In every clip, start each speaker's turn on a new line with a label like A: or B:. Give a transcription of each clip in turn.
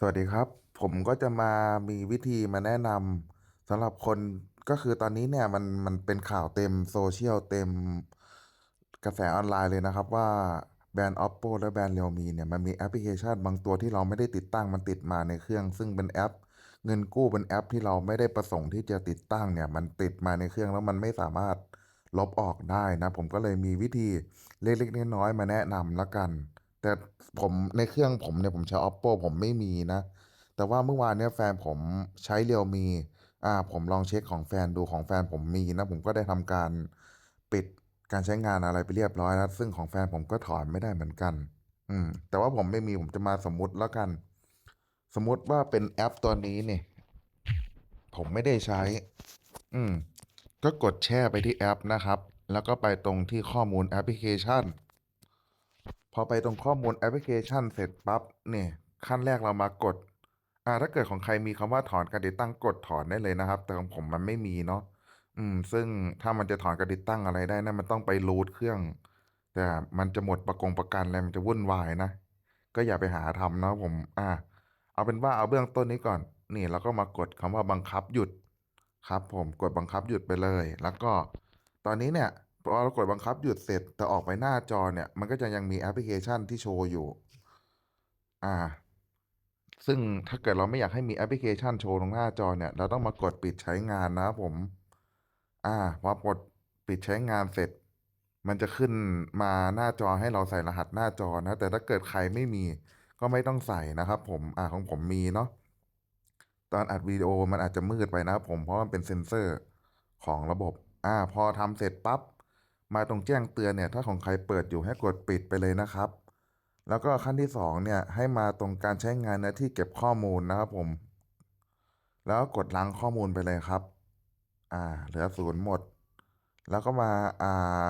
A: สวัสดีครับ ผมก็จะมามีวิธีมาแนะนำสำหรับคนก็คือตอนนี้เนี่ยมันมันเป็นข่าวเต็มโซเชียลเต็มกระแสออนไลน์เลยนะครับว่าแบรนด์ Oppo และแบรนด์ Realme เนี่ยมันมีแอปพลิเคชันบางตัวที่เราไม่ได้ติดตั้งมันติดมาในเครื่อง ซึ่งเป็นแอป เงินกู้เป็นแอปที่เราไม่ได้ประสงค์ที่จะติดตั้งเนี่ยมันติดมาในเครื่องแล้วมันไม่สามารถลบออกได้นะ ผมก็เลยมีวิธีเล็กๆน้อยๆมาแนะนำละกัน แต่ผมในเครื่องผมเนี่ยผมใช้ Oppo ผมไม่มีนะ แต่ว่าเมื่อวานเนี่ยแฟนผมใช้เรียวมี อ่า ผมลองเช็คของแฟนดูของแฟนผมมีนะ ผมก็ได้ทำการปิดการใช้งานอะไรไปเรียบร้อยแล้วซึ่งของแฟนผมก็ถอนไม่ได้เหมือนกัน อืม แต่ว่าผมไม่มีผมจะมาสมมุติแล้วกัน สมมุติว่าเป็นแอปตัวนี้เนี่ย ผมไม่ได้ใช้ อืม ก็กดแช่ไปที่แอปนะครับ แล้วก็ไปตรงที่ข้อมูลแอปพลิเคชัน พอไปตรงข้อมูลแอปพลิเคชันเสร็จปั๊บเนี่ยขั้นแรกเรามากดอ่าถ้าเกิดของใครมีคำว่าถอนการติดตั้งกดถอนได้เลยนะครับ แต่ของผมมันไม่มีเนาะอืม ซึ่งถ้ามันจะถอนการติดตั้งอะไรได้นะมันต้องไปรูทเครื่อง แต่มันจะหมดประกงประกันอะไรมันจะวุ่นวายนะก็อย่าไปหาทำเนาะผม อ่า เอาเป็นว่าเอาเบื้องต้นนี้ก่อน นี่เราก็มากดคำว่าบังคับหยุดครับ ผมกดบังคับหยุดไปเลย แล้วก็ ตอนนี้เนี่ย พอเรากดบังคับหยุดเสร็จแต่ออกไปหน้าจอเนี่ย มันก็จะยังมีแอปพลิเคชันที่โชว์อยู่ อ่า ซึ่งถ้าเกิดเราไม่อยากให้มีแอปพลิเคชันโชว์ตรงหน้าจอเนี่ย เราต้องมากดปิดใช้งานนะผม อ่าพอกดปิดใช้งานเสร็จ มันจะขึ้นมาหน้าจอให้เราใส่รหัสหน้าจอนะ แต่ถ้าเกิดใครไม่มี ก็ไม่ต้องใส่นะครับ ผม อ่าของผมมีเนาะ ตอนอัดวิดีโอมันอาจจะมืดไปนะครับผม เพราะมันเป็นเซ็นเซอร์ของระบบ อ่า พอทำเสร็จปั๊บ มาตรงแจ้งเตือนเนี่ยถ้าของใครเปิดอยู่ให้กดปิดไปเลยนะครับ แล้วก็ขั้นที่สองเนี่ยให้มาตรงการใช้งานในที่เก็บข้อมูลนะครับผม แล้วกดล้างข้อมูลไปเลยครับ อ่า เหลือศูนย์หมด แล้วก็มาอ่า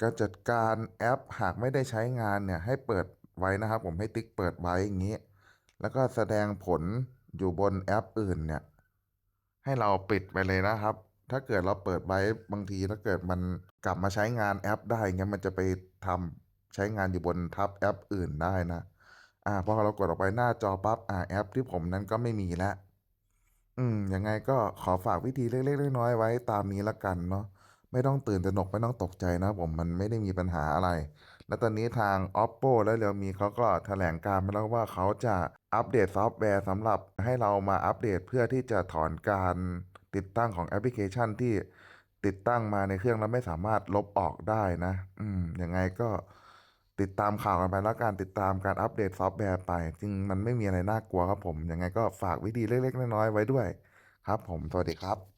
A: การจัดการแอปหากไม่ได้ใช้งานเนี่ยให้เปิดไว้นะครับ ผมให้ติ๊กเปิดไว้อย่างนี้ แล้วก็แสดงผลอยู่บนแอปอื่นเนี่ย ให้เราปิดไปเลยนะครับ ถ้าเกิดเราเปิดไว้บางทีถ้าเกิดมันกลับมาใช้งานแอป ได้เงี้ยมันจะไปทำใช้งานอยู่บนทับแอปอื่นได้นะอ่าพอเรากดออกไปหน้าจอปั๊บอ่าแอปที่ผมนั้นก็ไม่มีแล้วอืมยังไงก็ขอฝากวิธีเล็กๆน้อยๆไว้ตามนี้ละกันเนาะไม่ต้องตื่นตระหนกไม่ต้องตกใจนะผมมันไม่ได้มีปัญหาอะไร แล้วตอนนี้ทาง Oppo และ Realme เขาก็แถลงการมาแล้วว่าเขาจะอัปเดตซอฟต์แวร์สำหรับให้เรามาอัปเดตเพื่อที่จะถอนการ ติดตั้งของแอปพลิเคชันที่ติดตั้งมาในเครื่องแล้วไม่สามารถลบออกได้นะ อืมยังไงก็ติดตามข่าวกันไปแล้วการติดตามการอัปเดตซอฟต์แวร์ไป จริงมันไม่มีอะไรน่ากลัวครับผม ยังไงก็ฝากวิธีเล็กๆน้อยๆไว้ด้วย ครับผม สวัสดีครับ